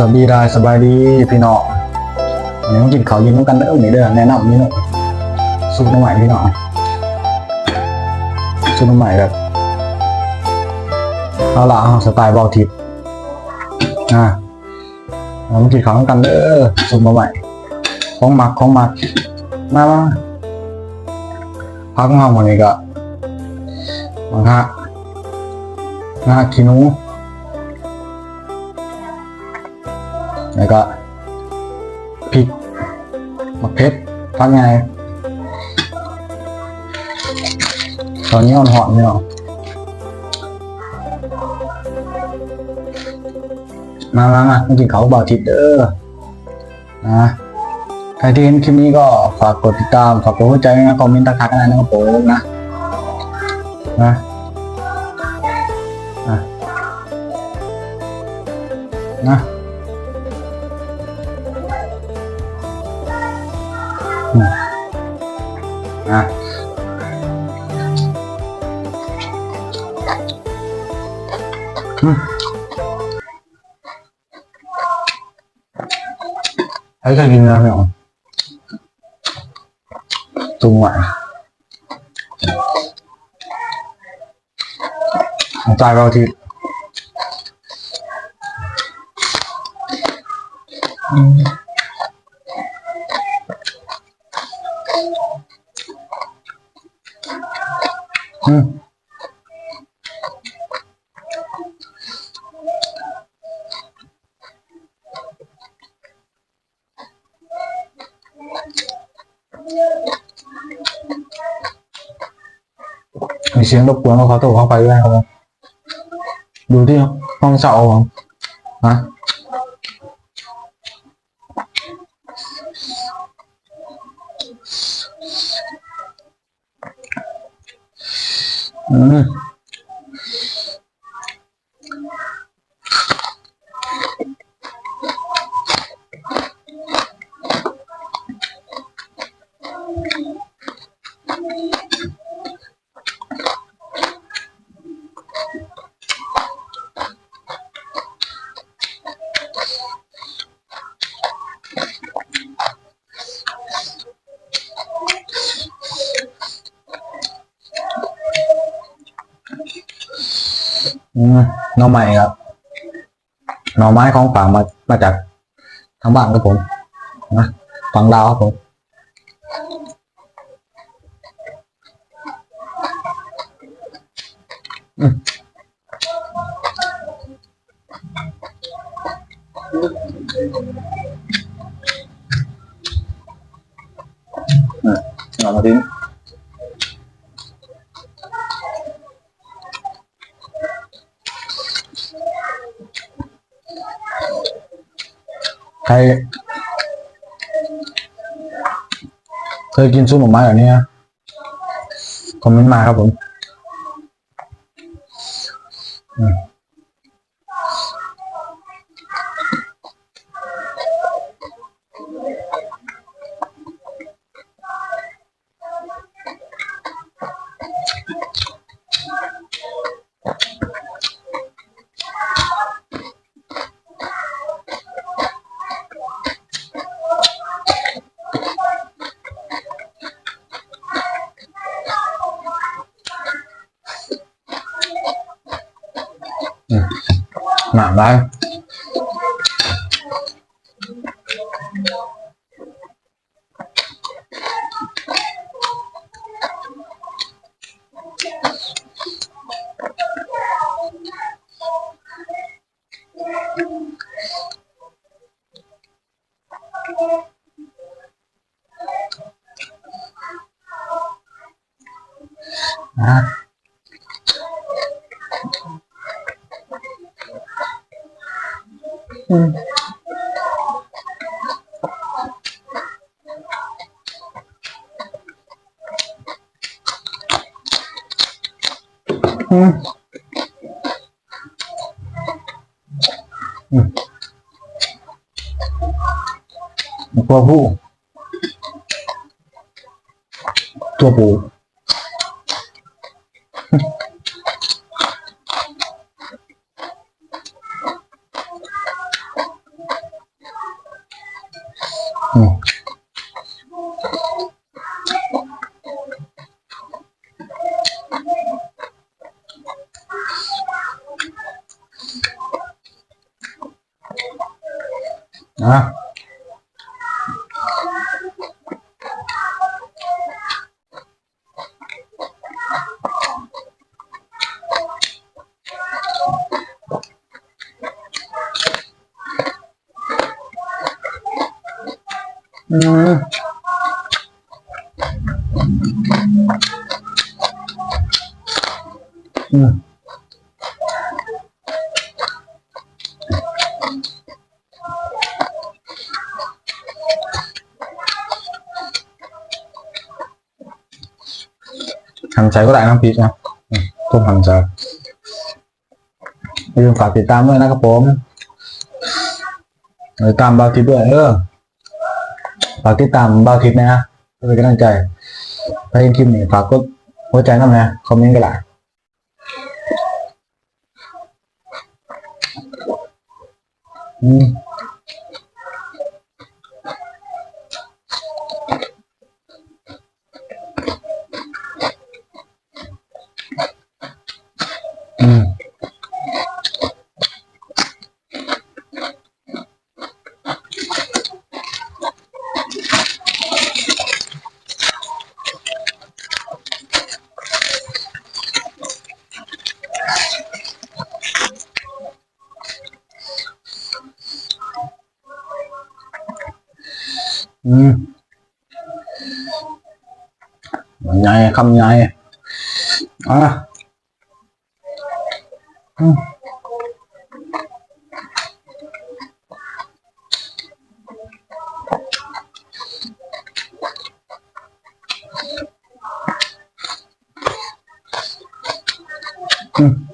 สวัสดีได้สบายดีพี่น้องวันนี้มากินข้าวเย็นน้ำกันเด้อนี่เด้อแนะนำนี่เนาะสูตรน้ำใหม่พี่น้องสูตรน้ำใหม่แบบเอาละเอาสไตล์เบาทิพย์อะเรามากินข้าวน้ำกันเด้อสูตรน้ำใหม่ของหมักของหมักมามาพักของเราหมดนี้ก็มังฮะงาขี้นู แล้วก็พริกมะเพ็ดพักไงตอนนี้อ่อนหอมเนี่ยมามามามากินเขาเบาทิพย์เด้อนะใครที่เห็นคลิปนี้ก็ฝากกดติดตามฝากกดหัวใจนะคอมเมนต์ทักทายกันได้นะครับผมนะนะอะนะ à. thấy cái gì nào không tu ngoại tay vào thịt uhm. Ừ. Vì tiếng độc quyền có tổ không phải ra không? Đủ tiêu, không sợ không? Hả? Mm-hmm. าไปด้วยครับผมดูที่ห้องเช่าผมนะอืมอืมหน่อไม้ครับหน่อไม้ของฝามามาจากทางบ้านครับผมนะฝั่งลาวครับผมอืมอืมเอามาทิ้ง เคยกินซุปหน่อไม้แบบนี้นะคอมเมนต์มาครับผม อืม 慢慢 Hum. Hum. Tô bom. Ah. Ah. Hum. วผู้อืมอะอืมอืมหันใจก็ได้น้ำพริกนะอืมต้มหันใจย่าลืมฝากติดตามด้วยนะครับผมติดตามบาวทิพย์ด้วยเออฝากติดตามบาวทิพย์นะเพื่อเป็นกำลังใจถ้าเห็นคลิปนี้ฝากกดหัวใจน้ำนะคอมเมนต์ก็ได้อืม ừ. nhai không nhai à. ừ. Mm.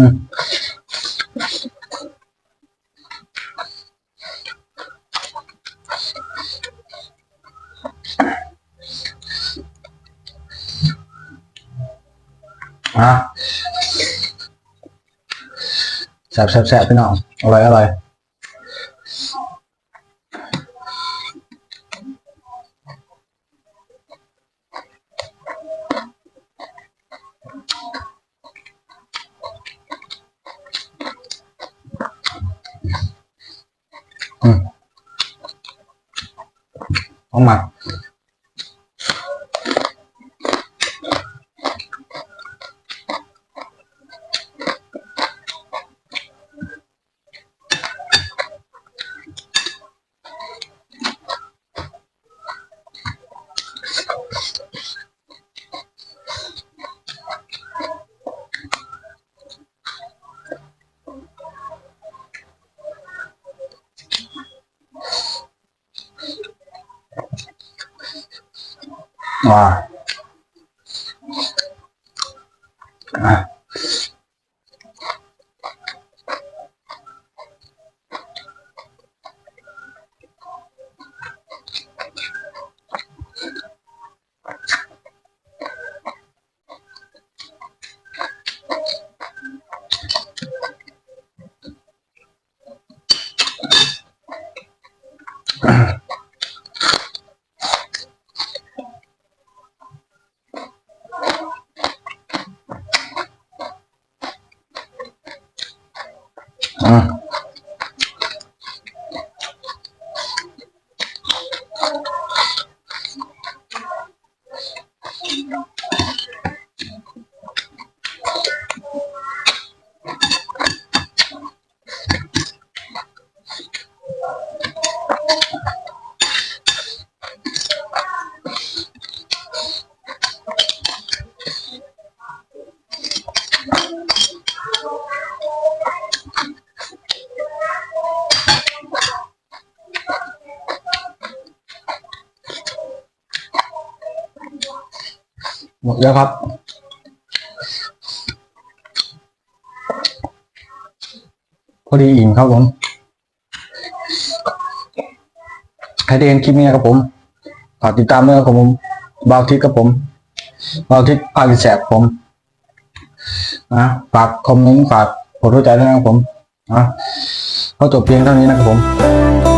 อืมอ่ะแซ่บแซ่บแซ่บพี่น้องอร่อยอร่อย không 啊。 มดแล้วครับ พอดีอิ่มครับผมใครที่เห็นคลิปนี้ครับผมฝากติดตามด้วยครับผมบาวทิศกับผมบาวทิศภาคแสบผมนะฝากคอมเมนต์ฝากกดหัวใจด้วยนะครับผมนะก็จบเพียงเท่านี้นะครับผม